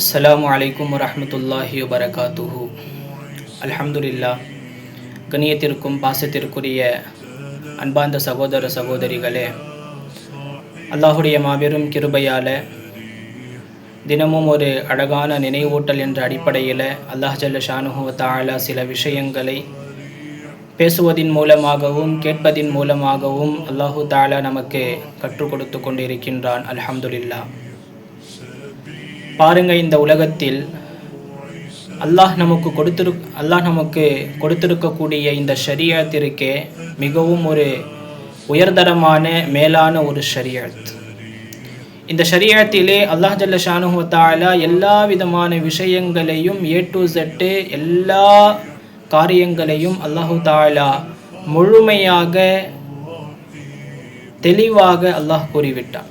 அஸ்லாம் அலைக்கும் வரமத்துல்லாஹி வபரகாத்துஹு அல்ஹம்துலில்லா கணியத்திற்கும் பாசத்திற்குரிய அன்பார்ந்த சகோதர சகோதரிகளே அல்லாஹுடைய மாபெரும் கிருபையால் தினமும் ஒரு அழகான நினைவூட்டல் என்ற அடிப்படையில் அல்லாஹ் ஜல்ல ஷானுஹு தாலா சில விஷயங்களை பேசுவதின் மூலமாகவும் கேட்பதின் மூலமாகவும் அல்லாஹு தாலா நமக்கு கற்றுக் கொடுத்து கொண்டிருக்கின்றான். அல்ஹம்துல்லா பாருங்க இந்த உலகத்தில் அல்லாஹ் நமக்கு கொடுத்துரு அல்லாஹ் நமக்கு கொடுத்திருக்கக்கூடிய இந்த ஷரியத்திற்கே மிகவும் ஒரு உயர்தரமான மேலான ஒரு ஷரியத். இந்த ஷரியத்திலே அல்லாஹ் ஜல்ல ஷானுஹத்தாலா எல்லா விதமான விஷயங்களையும் ஏ டு ஜெட்டு எல்லா காரியங்களையும் அல்லாஹு தாலா முழுமையாக தெளிவாக அல்லாஹ் கூறிவிட்டான்.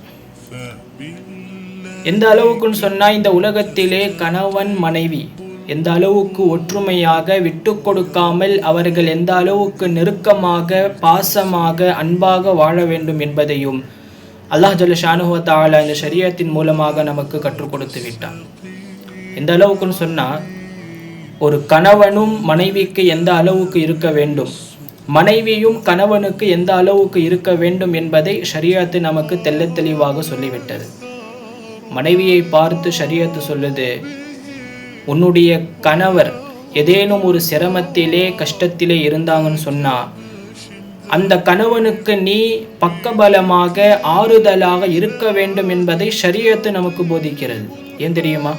எந்த அளவுக்குன்னு சொன்னால் இந்த உலகத்திலே கணவன் மனைவி எந்த அளவுக்கு ஒற்றுமையாக விட்டு கொடுக்காமல் அவர்கள் எந்த அளவுக்கு நெருக்கமாக பாசமாக அன்பாக வாழ வேண்டும் என்பதையும் அல்லாஹ் ஜல்ல ஷானுவத்தால இந்த சரியத்தின் மூலமாக நமக்கு கற்றுக் கொடுத்து விட்டான். எந்த அளவுக்குன்னு சொன்னால் ஒரு கணவனும் மனைவிக்கு எந்த அளவுக்கு இருக்க வேண்டும் மனைவியும் கணவனுக்கு எந்த அளவுக்கு இருக்க வேண்டும் என்பதை ஷரியாத்து நமக்கு தெல்ல தெளிவாக சொல்லிவிட்டது. மனைவியை பார்த்து ஷரியத்து சொல்லுது உன்னுடைய கணவர் ஏதேனும் ஒரு சிரமத்திலே கஷ்டத்திலே இருந்தாங்கன்னு சொன்னா அந்த கணவனுக்கு நீ பக்கபலமாக ஆறுதலாக இருக்க வேண்டும் என்பதை ஷரியத்து நமக்கு போதிக்கிறது. ஏன் தெரியுமா?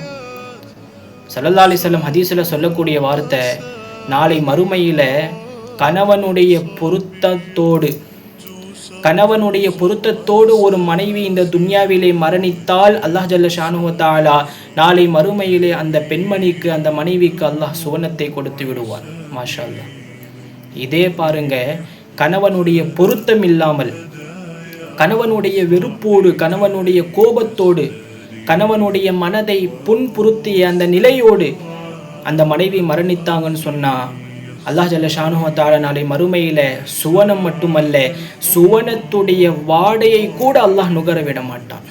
சல்லல்லா அலிசல்லம் ஹதீஸில் சொல்லக்கூடிய வார்த்தை நாளை மறுமையில் கணவனுடைய பொருத்தத்தோடு கணவனுடைய பொருத்தத்தோடு ஒரு மனைவி இந்த துன்யாவிலே மரணித்தால் அல்லாஹ் ஜல்ல ஷானுவத்தாலா நாளை மறுமையிலே அந்த பெண்மணிக்கு அந்த மனைவிக்கு அல்லாஹ் சுவனத்தை கொடுத்து விடுவார் மாஷா இதே பாருங்க கணவனுடைய பொருத்தம் இல்லாமல் கணவனுடைய வெறுப்போடு கணவனுடைய கோபத்தோடு கணவனுடைய மனதை புண்புறுத்திய அந்த நிலையோடு அந்த மனைவி மரணித்தாங்கன்னு சொன்னா அல்லாஹ் ஜல்ல ஷானுவத்தால நாளை மறுமையில சுவனம் மட்டுமல்ல சுவனத்துடைய வாடையை கூட அல்லாஹ் நுகர விட மாட்டான்.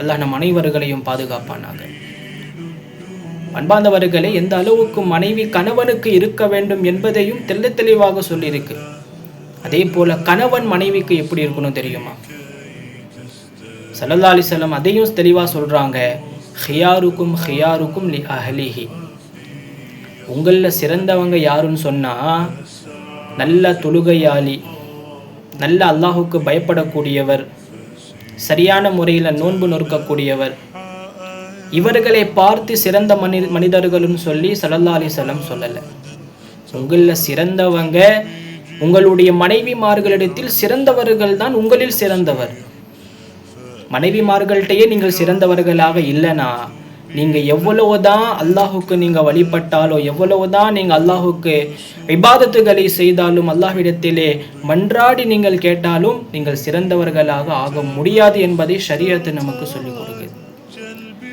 அல்லாஹ் நம் அனைவர்களையும் பாதுகாப்பானாங்க அன்பாந்தவர்களே எந்த அளவுக்கு மனைவி கணவனுக்கு இருக்க வேண்டும் என்பதையும் தெல்ல தெளிவாக சொல்லியிருக்கு. அதே போல கணவன் மனைவிக்கு எப்படி இருக்கணும் தெரியுமா? சல்லல்லா அலிசல்லம் அதையும் தெளிவாக சொல்றாங்க ஹியாருக்கும் ஹியாருக்கும் லி அஹலிஹி. உங்களில் சிறந்தவங்க யாருன்னு சொன்னால் நல்ல தொழுகையாளி நல்ல அல்லாஹுக்கு பயப்படக்கூடியவர் சரியான முறையில் நோன்பு நொறுக்கக்கூடியவர் இவர்களை பார்த்து சிறந்த மனி மனிதர்கள்னு சொல்லி சல்லல்லா அலிசல்லம் சொல்லலை. உங்களில் சிறந்தவங்க உங்களுடைய மனைவிமார்களிடத்தில் சிறந்தவர்கள் தான் உங்களில் சிறந்தவர். மனைவிமார்கள்ட்டையே நீங்கள் சிறந்தவர்களாக இல்லைனா நீங்கள் எவ்வளவுதான் அல்லாஹுக்கு நீங்கள் வழிபட்டாலோ எவ்வளவுதான் நீங்கள் அல்லாஹுக்கு விபாதத்துகளை செய்தாலும் அல்லாஹ்விடத்திலே மன்றாடி நீங்கள் கேட்டாலும் நீங்கள் சிறந்தவர்களாக ஆக முடியாது என்பதை ஷரியத்து நமக்கு சொல்லிக் கொடுக்குது.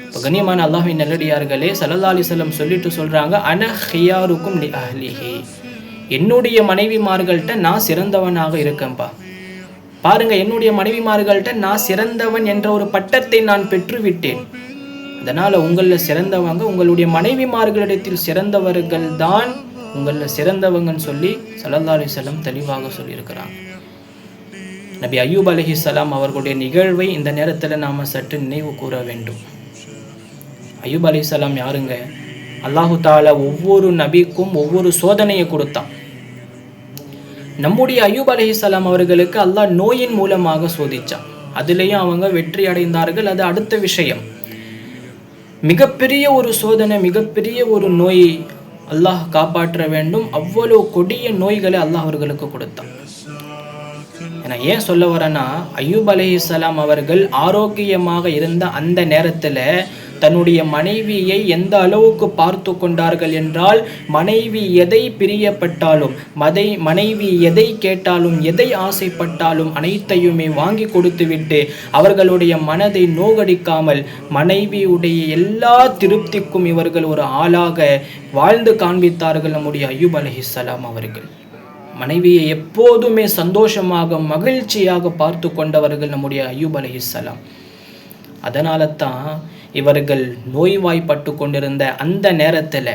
இப்போ கண்ணியமான அல்லாஹின் நல்லடியார்களே சல்லா அலிசல்லம் சொல்லிட்டு சொல்கிறாங்க அன ஹியாருக்கும் லி அஹ்லிஹி. என்னுடைய மனைவிமார்கள்ட்ட நான் சிறந்தவனாக இருக்கேன்ப்பா பாருங்க என்னுடைய மனைவிமார்கள்ட்ட நான் சிறந்தவன் என்ற ஒரு பட்டத்தை நான் பெற்றுவிட்டேன். அதனால் உங்களில் சிறந்தவங்க உங்களுடைய மனைவிமார்களிடத்தில் சிறந்தவர்கள் தான் உங்களில் சிறந்தவங்கன்னு சொல்லி சல்லல்லா அலி செல்லம் தெளிவாக சொல்லியிருக்கிறாங்க. நபி அய்யூப் அலஹி சலாம் அவர்களுடைய நிகழ்வை இந்த நேரத்தில் நாம் சற்று நினைவு கூற வேண்டும். அய்யூப் அலி சலாம் யாருங்க? அல்லாஹு தாலா ஒவ்வொரு நபிக்கும் ஒவ்வொரு சோதனையை கொடுத்தான். நம்முடைய அய்யூப் அலஹி சலாம் அவர்களுக்கு அல்லாஹ் நோயின் மூலமாக சோதித்தான் அதுலேயும் அவங்க வெற்றி அடைந்தார்கள் அது அடுத்த விஷயம். மிகப்பெரிய ஒரு சோதனை மிகப்பெரிய ஒரு நோய் அல்லாஹ் காப்பாற்ற வேண்டும். அவ்வளவு கொடிய நோய்களை அல்லாஹ் அவர்களுக்கு கொடுத்தான். ஏன்னா ஏன் சொல்ல வரேன்னா அய்யூப் இஸ்லாம் அவர்கள் ஆரோக்கியமாக இருந்த அந்த நேரத்தில் தன்னுடைய மனைவியை எந்த அளவுக்கு பார்த்து கொண்டார்கள் என்றால் மனைவி எதை பிரியப்பட்டாலும் மதை மனைவி எதை கேட்டாலும் எதை ஆசைப்பட்டாலும் அனைத்தையுமே வாங்கி கொடுத்துவிட்டு அவர்களுடைய மனதை நோகடிக்காமல் மனைவியுடைய எல்லா திருப்திக்கும் இவர்கள் ஒரு ஆளாக வாழ்ந்து காண்பித்தார்கள் நம்முடைய அய்யூப் அலஹிஸ்லாம் அவர்கள். மனைவியை எப்போதுமே சந்தோஷமாக மகிழ்ச்சியாக பார்த்து கொண்டவர்கள் நம்முடைய அய்யூப் அலஹிஸ்லாம் அதனால தான் இவர்கள் நோய்வாய்ப்பட்டு கொண்டிருந்த அந்த நேரத்தில்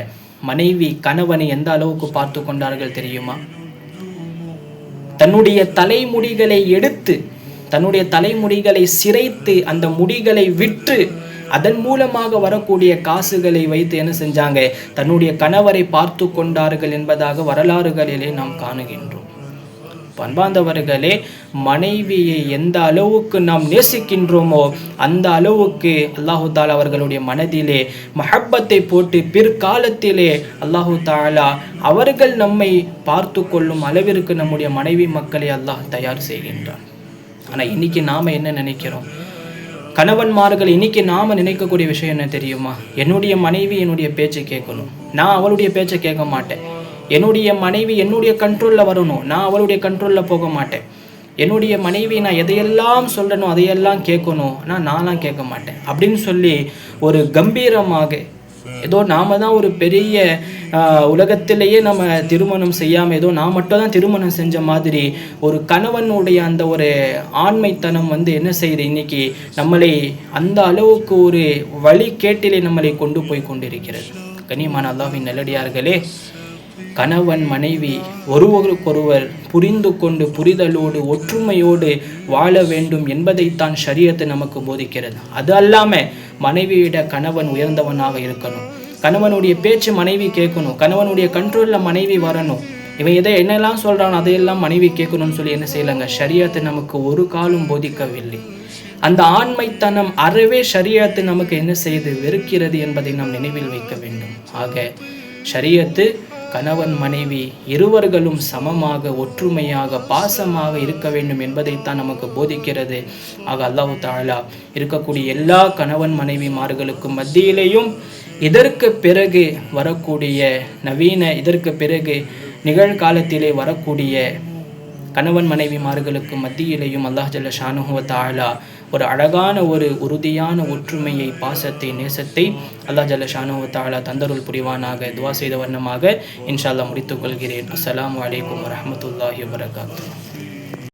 மனைவி கணவனை எந்த அளவுக்கு பார்த்து கொண்டார்கள் தெரியுமா? தன்னுடைய தலைமுடிகளை எடுத்து தன்னுடைய தலைமுடிகளை சிரைத்து அந்த முடிகளை விற்று அதன் மூலமாக வரக்கூடிய காசுகளை வைத்து என்ன செஞ்சாங்க? தன்னுடைய கணவரை பார்த்து கொண்டார்கள் என்பதாக வரலாறுகளிலே நாம் காணுகின்றோம். பண்பாந்தவர்களே மனைவியை எந்த அளவுக்கு நாம் நேசிக்கின்றோமோ அந்த அளவுக்கு அல்லாஹு தாலா அவர்களுடைய மனதிலே மஹப்பத்தை போட்டு பிற்காலத்திலே அல்லாஹு தாலா அவர்கள் நம்மை பார்த்து கொள்ளும் அளவிற்கு நம்முடைய மனைவி மக்களை அல்லாஹ் தயார் செய்கின்றான். ஆனால் இன்னைக்கு நாம் என்ன நினைக்கிறோம்? கணவன்மார்கள் இன்னைக்கு நாம் நினைக்கக்கூடிய விஷயம் என்ன தெரியுமா? என்னுடைய மனைவி என்னுடைய பேச்சை கேட்கணும். நான் அவளுடைய பேச்சை கேட்க மாட்டேன். என்னுடைய மனைவி என்னுடைய கண்ட்ரோலில் வரணும். நான் அவளுடைய கண்ட்ரோலில் போக மாட்டேன். என்னுடைய மனைவி நான் எதையெல்லாம் சொல்லணும் அதையெல்லாம் கேட்கணும். ஆனால் நான்லாம் கேட்க மாட்டேன். அப்படின்னு சொல்லி ஒரு கம்பீரமாக ஏதோ நாம தான் ஒரு பெரிய உலகத்திலேயே நம்ம திருமணம் செய்யாமல் ஏதோ நான் மட்டும் தான் திருமணம் செஞ்ச மாதிரி ஒரு கணவனுடைய அந்த ஒரு ஆண்மைத்தனம் வந்து என்ன செய்யுது இன்னைக்கு நம்மளை அந்த அளவுக்கு ஒரு வழி கேட்டிலே நம்மளை கொண்டு போய் கொண்டிருக்கிறது. கனியமான அல்லாவின் நல்லடியார்களே கணவன் மனைவி ஒருவருக்கொருவர் புரிந்து கொண்டு புரிதலோடு ஒற்றுமையோடு வாழ வேண்டும் என்பதைத்தான் ஷரியத்து நமக்கு போதிக்கிறது. அது அல்லாமல் மனைவியிட கணவன் உயர்ந்தவனாக இருக்கணும். கணவனுடைய பேச்சு மனைவி கேட்கணும். கணவனுடைய கண்ட்ரோலில் மனைவி வரணும். இவன் எதை என்னெல்லாம் சொல்கிறான் அதையெல்லாம் மனைவி கேட்கணும்னு சொல்லி என்ன செய்யலங்க? ஷரியத்து நமக்கு ஒரு காலம் போதிக்கவில்லை. அந்த ஆண்மைத்தனம் அறவே ஷரியத்து நமக்கு என்ன செய்து வெறுக்கிறது என்பதை நாம் நினைவில் வைக்க வேண்டும். ஆக ஷரியத்து கணவன் மனைவி இருவர்களும் சமமாக ஒற்றுமையாக பாசமாக இருக்க வேண்டும் என்பதைத்தான் நமக்கு போதிக்கிறது. ஆக அல்லாஹு தாலா இருக்கக்கூடிய எல்லா கணவன் மனைவிமார்களுக்கும் மத்தியிலேயும் இதற்கு பிறகு வரக்கூடிய நவீன இதற்கு பிறகு நிகழ்காலத்திலே வரக்கூடிய கணவன் மனைவிமார்களுக்கு மத்தியிலேயும் அல்லாஹ் ஜல்ல ஷானுஹுவ தாலா ஒரு அழகான ஒரு உறுதியான ஒற்றுமையை பாசத்தை நேசத்தை அல்லா ஜல்ல ஷானுஹுவ தாலா தந்தருள் புரிவானாக துவா செய்த வண்ணமாக இன்ஷால்லா முடித்துக் கொள்கிறேன். அஸ்லாம் வலைக்கம் வரமத்துல்லாஹி வரகாத்து